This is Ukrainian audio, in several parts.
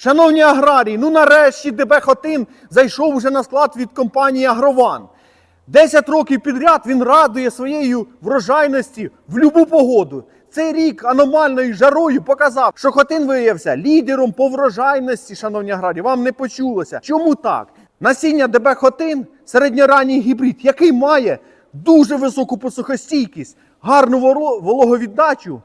Шановні аграрії, ну нарешті ДБ Хотин зайшов уже на склад від компанії Агрован. 10 років підряд він радує своєю врожайності в будь-яку погоду. Цей рік аномальною жарою показав, що Хотин виявився лідером по врожайності, шановні аграрії. Вам не почулося. Чому так? Насіння ДБ Хотин середньоранній гібрид, який має дуже високу посухостійкість, гарну вологовіддачу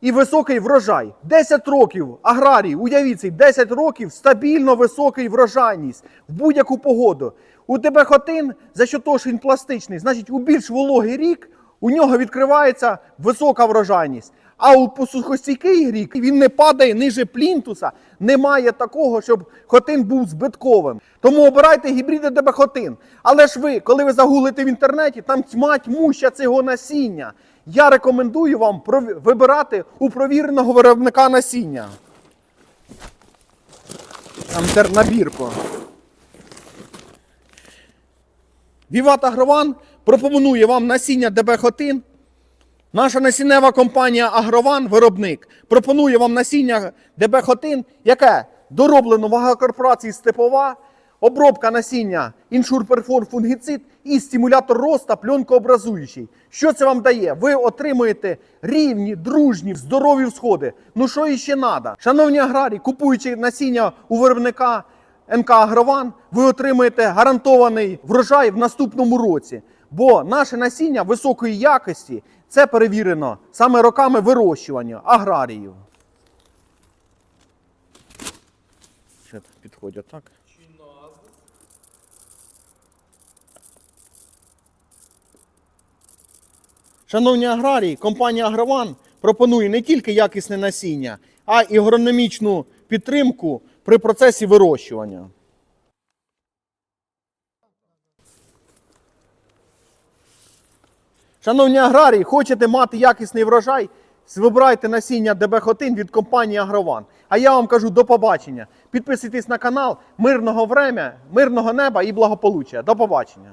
і високий врожай. 10 років аграрій, уявіть цей 10 років стабільно високий врожайність в будь-яку погоду. У тебе хотин, за що того, що він пластичний, значить у більш вологий рік у нього відкривається висока врожайність. А у посухостійкий рік він не падає ниже плінтуса, немає такого, щоб хотин був збитковим. Тому обирайте гібриди ДБ хотин. Але ж ви, коли ви загуглите в інтернеті, там тьма тьмуща цього насіння. Я рекомендую вам вибирати у провіреного виробника насіння. Там тернабірку. Віват Агрован пропонує вам насіння ДБ Хотин. Наша насіннева компанія Агрован, виробник, пропонує вам насіння ДБ Хотин, яке дороблено в агрокорпорації Степова, обробка насіння іншурперфор фунгіцид і стимулятор роста пленкообразуючий. Що це вам дає? Ви отримуєте рівні, дружні, здорові всходи. Ну що іще треба? Шановні аграрії, купуючи насіння у виробника НК Агрован, ви отримаєте гарантований врожай в наступному році. Бо наше насіння високої якості це перевірено саме роками вирощування аграріїв. Підходять так. Шановні аграрії, компанія Агрован пропонує не тільки якісне насіння, а й агрономічну підтримку при процесі вирощування. Шановні аграрії, хочете мати якісний врожай? Вибирайте насіння ДБ Хотин від компанії Агрован. А я вам кажу до побачення. Підписуйтесь на канал. Мирного время, мирного неба і благополуччя. До побачення.